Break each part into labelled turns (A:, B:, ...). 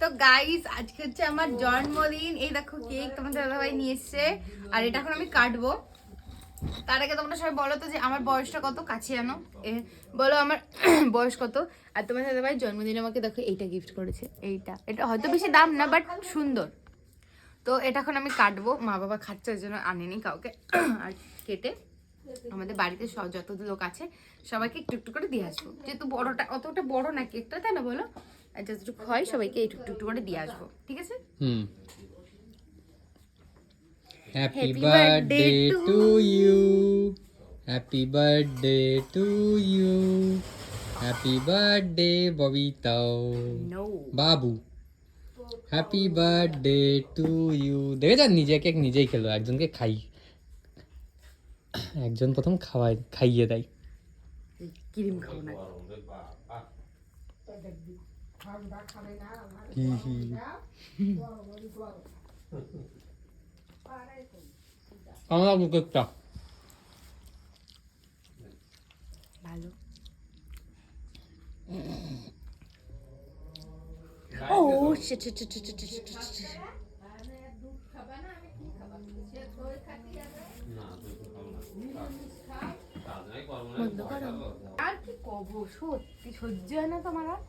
A: তো গাইস আজকে হচ্ছে আমার জন্মদিন। এই দেখো কেক তোমাদের দাদাভাই নিয়ে এসছে। আর এটা এখন আমি কাটবো। তার আগে তোমরা সবাই বলো তো যে আমার বয়সটা কত? কাছে এ, বলো আমার বয়স কত? আর তোমার দাদাভাই জন্মদিন আমাকে দেখো এইটা গিফট করেছে। এইটা। এটা হয়তো বেশি দাম না বাট সুন্দর। তো এটা এখন আমি কাটবো। মা বাবা খাচ্ছে জন্য আনেনি কাউকে। আর কেটে আমাদের বাড়িতে সব যত লোক আছে সবাইকে একটু একটু করে দিয়ে আসব। যেহেতু বড়টা অতটা বড় না কেকটা তাই না বলো? আর যতটুকু হয় সবাইকে একটু একটু করে দিয়ে আসব ঠিক আছে?
B: হুম।
A: Happy birthday to
B: you happy birthday to you happy birthday ববিতাও বাবু হ্যাপি বার্থডে টু ইউ দেখে যান নিজে কেক নিজেই খেলো একজনকে খাই। একজন প্রথম খাওয়াই খাইয়ে দেয়।
A: ক্রিম খাব না।
B: আমার কেকটা
A: ভালো ও shit, shit, shit, shit, shit, shit, shit। আর কি কব সত্যি সহ্য হয় না তোমার আর?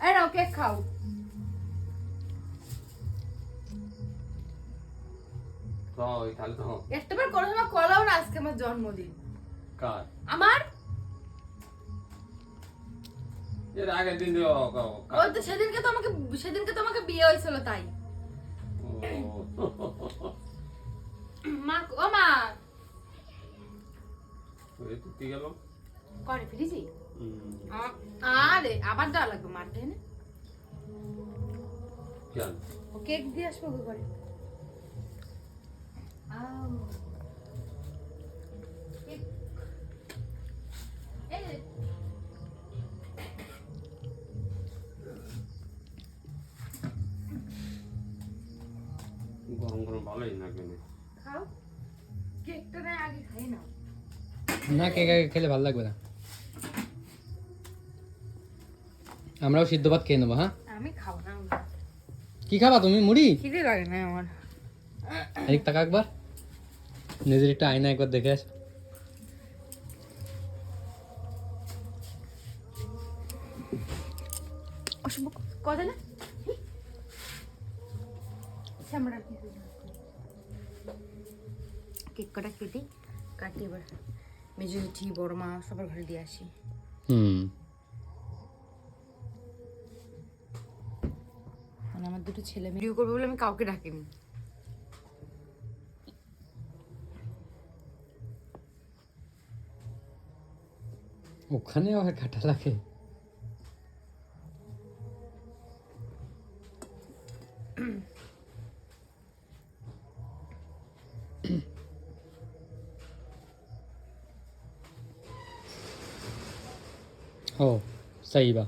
A: এই নাও কেক খাও
C: কই
A: একটাবার কোনো সময় কলাও না আজকে আমার জন্মদিন।
C: কার?
A: আমার?
C: এর আগের দিন
A: ওই তো সেদিনকে তো আমাকে সেদিনকে তো আমাকে বিয়ে হয়েছিল তাই। মা ও মা।
C: তুই গেল।
A: করে ফিরেছি আরে আবার দেওয়া লাগবে মারতে না?
C: কেন?
A: ও কেক দিয়ে আসব কেক।
C: গরম গরম ভালোই না কেন?
A: খাও। কেকটা না আগে খাই নাও।
B: না কেক আগে খেলে ভালো লাগবে না। আমরাও সিদ্ধ ভাত খেয়ে নেব হ্যাঁ?
A: আমি খাব না।
B: কি খাবা তুমি? মুড়ি?
A: খিদে লাগে না আমার।
B: এদিক টাকা একবার। নিজের একটু আয়না একবার দেখে আস।
A: কথা না? কেক কটা কেটে কাটি এবার মেজে বড় মা সবার ঘরে দিয়ে আসি।
B: হুম।
A: দুটো ছেলে ভিডিও করবে বলে আমি কাউকে ডাকিনি
B: ওখানে আবার কাটা লাগে हो सही बा